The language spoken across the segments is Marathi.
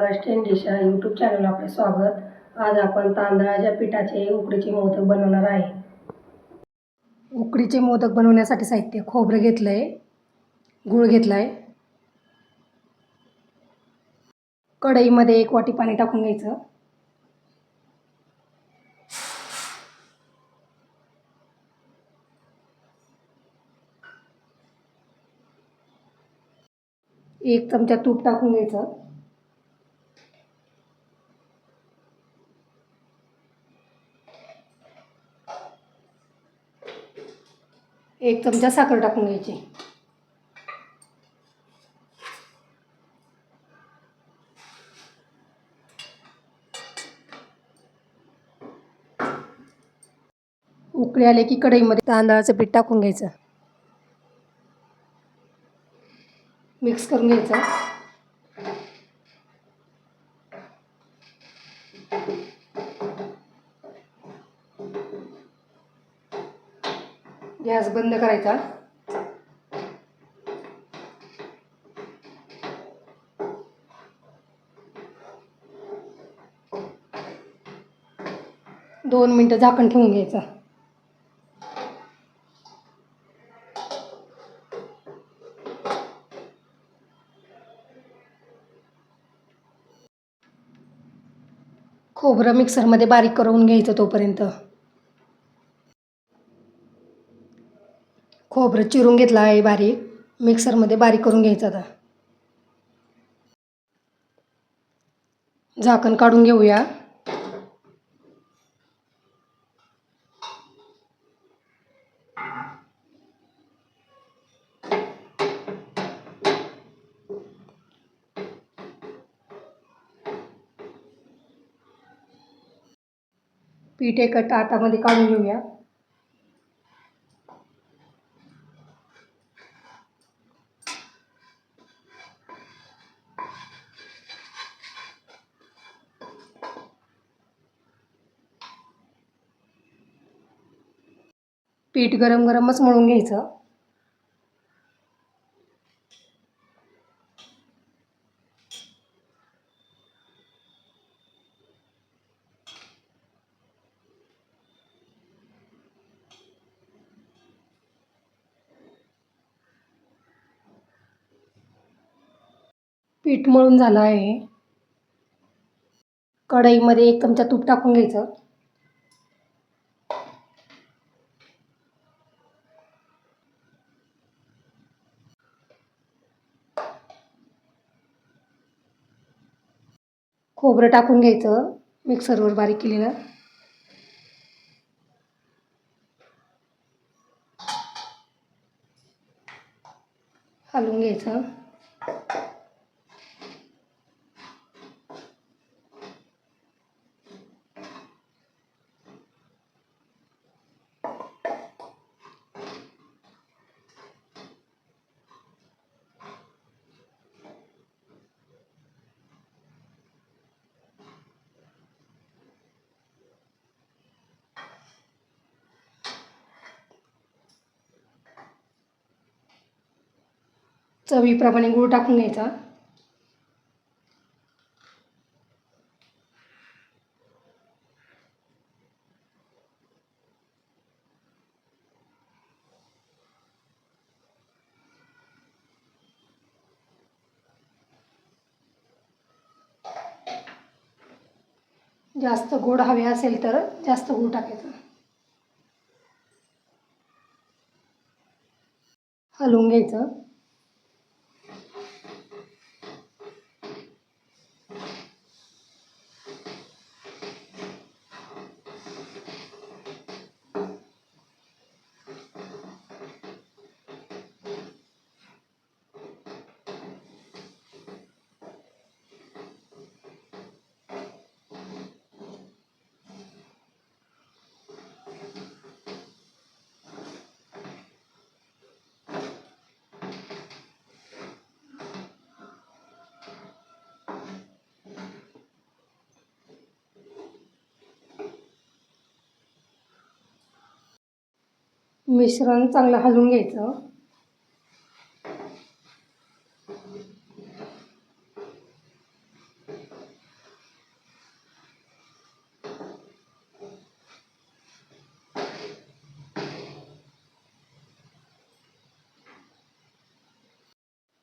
श्री स्वामी डिशा यूट्यूब चॅनल आपले स्वागत. आज आपण तांदळाच्या पिठाचे उकडीचे मोदक बनवणार आहे. उकडीचे मोदक बनवण्यासाठी साहित्य खोबरं घेतलं आहे गूळ घेतला आहे कढईमध्ये एक वाटी पाणी टाकून घ्यायचं. एक चमचा तूप टाकून घ्यायचं. एक चमचा साखर टाकून घ्यायची. उकळी आले की कढईमध्ये तांदळाचं पीठ टाकून घ्यायचं. मिक्स करून घ्यायचं. गॅस बंद करायचा. दोन मिनटं झाकण ठेवून घ्यायचं. खोबरं मिक्सरमध्ये बारीक करून घ्यायचं तोपर्यंत. खोबरं चिरून घेतलं आहे बारीक. मिक्सरमध्ये बारीक करून घ्यायचं आता. झाकण काढून घेऊया. पीठ एका ताटामध्ये काढून घेऊया. पीठ गरम गरमच मळून घ्यायचं. पीठ मळून झालं आहे. कढईमध्ये एक चमचा तूप टाकून घ्यायचं. खोबरं टाकून घ्यायचं मिक्सरवर बारीक केलेलं. हलवून घ्यायचं. चवीप्रमाणे गूळ टाकून घ्यायचा. जास्त गोड हवे असेल तर जास्त गूळ टाकायचं. हलवून घ्यायचं. मिश्रण चांगलं हलवून घ्यायचं.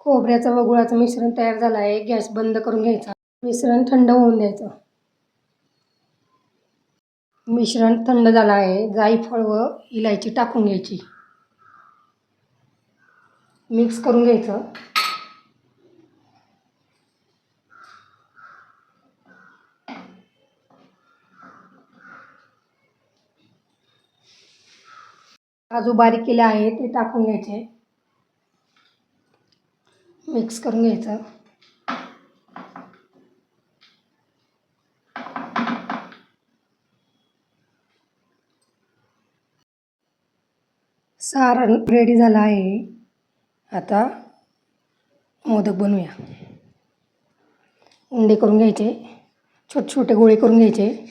खोबऱ्याचं वगुळाचं मिश्रण तयार झालं आहे. गॅस बंद करून घ्यायचा. मिश्रण थंड होऊन द्यायचं. मिश्रण थंड झालं आहे जायफळ व इलायची टाकून घ्यायची. मिक्स करून घ्यायचं. काजू बारीक केले आहे ते टाकून घ्यायचे. मिक्स करून घ्यायचं. सारण रेडी झाला आहे. आता मोदक बनवूया. उंडे करून घ्यायचे. छोटे छोटे गोळे करून घ्यायचे.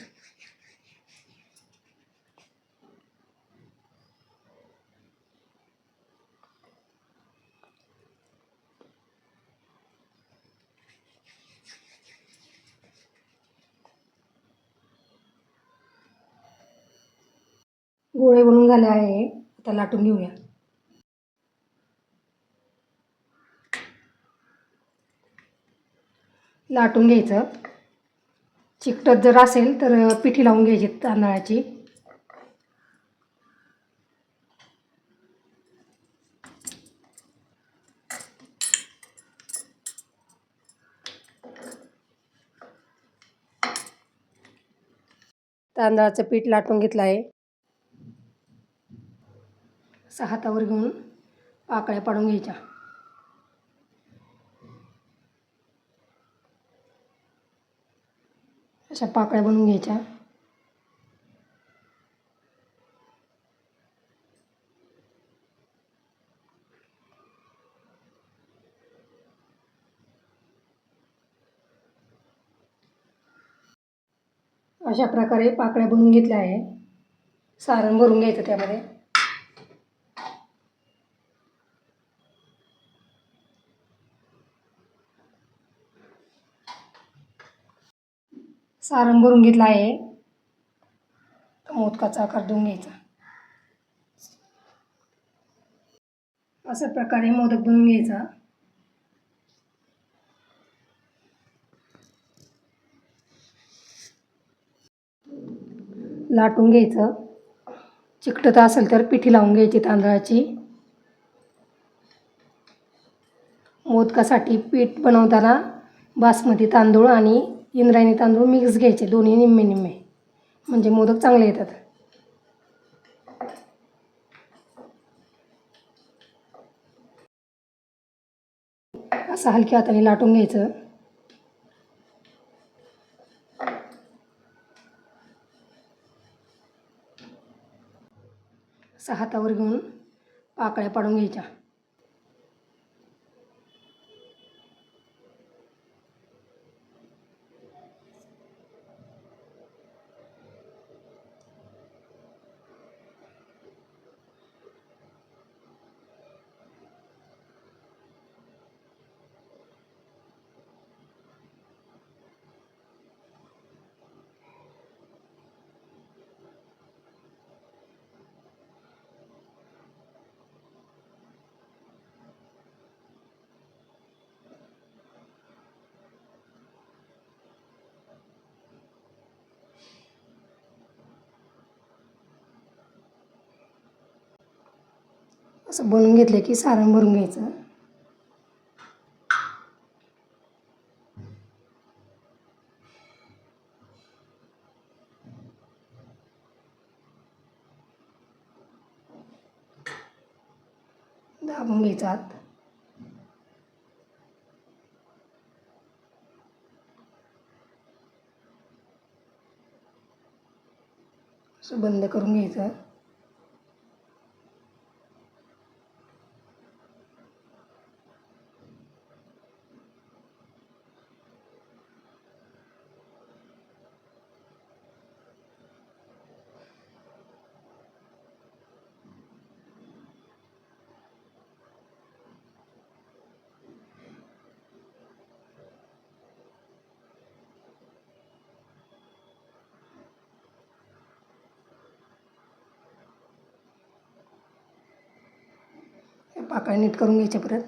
गोळे बनून झाले आहे. आता लाटून घेऊया. लाटून घ्यायचं. चिकटत जर असेल तर पिठी लावून घ्यायची तांदळाची. तांदळाचं पीठ लाटून घेतलं आहे. असं हातावर घेऊन पाकळ्या पाडून घ्यायच्या. अशा पाकळ्या बनवून घ्यायच्या. अशा प्रकारे पाकळ्या बनवून घेतल्या आहे सारण भरून घ्यायचं त्यामध्ये. सारण भरून घेतला आहे. मोदकाचा आकार देऊन घ्यायचा. अशा प्रकारे मोदक बनवून घ्यायचा. लाटून घ्यायचं. चिकटत असेल तर पिठी लावून घ्यायची तांदळाची. मोदकासाठी पीठ बनवताना बासमती तांदूळ आणि इंद्रायणी तांदूळ मिक्स घ्यायचे दोन्ही निम्मे निम्मे. म्हणजे मोदक चांगले येतात. असं हलक्या हाताने लाटून घ्यायचं. असं हातावर घेऊन पाकळ्या पाडून घ्यायच्या. असं बनवून घेतलं की सारण भरून घ्यायचं. दाबून घ्यायचा आत. असं बंद करून घ्यायचं. पाकळ्या नीट करून घ्यायच्या परत.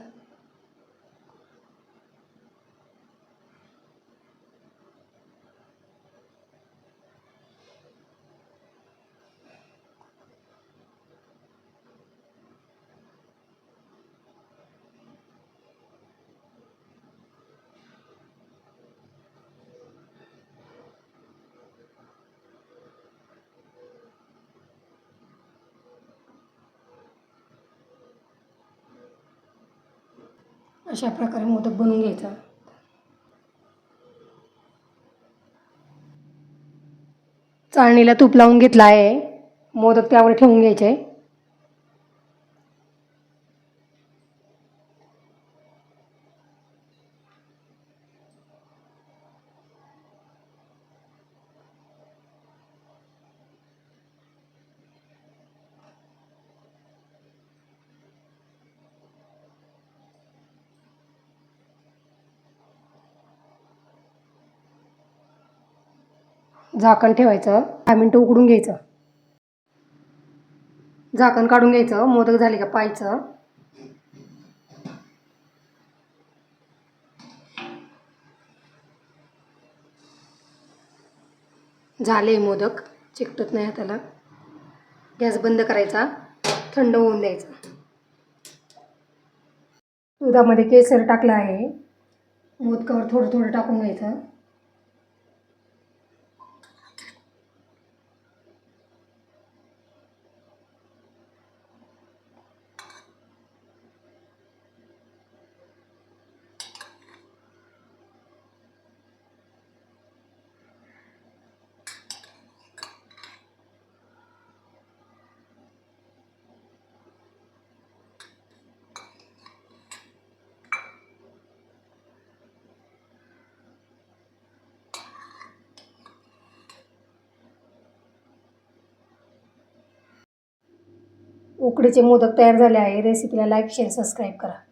अशा प्रकारे मोदक बनवून घ्यायचा. चाळणीला तूप लावून घेतला आहे मोदक त्यावर ठेवून घ्यायचे. झाकण ठेवायचं दहा मिनटं उकडून घ्यायचं. झाकण काढून घ्यायचं मोदक झाले का पाहायचं. झाले मोदक चिकटत नाही हाताला. गॅस बंद करायचा थंड होऊन द्यायचा. दुधामध्ये केसर टाकलं आहे. मोदकावर थोडं थोडं टाकून घ्यायचं. उकडीचे मोदक तयार झाले आहे. रेसिपीला लाईक शेअर सबस्क्राईब करा.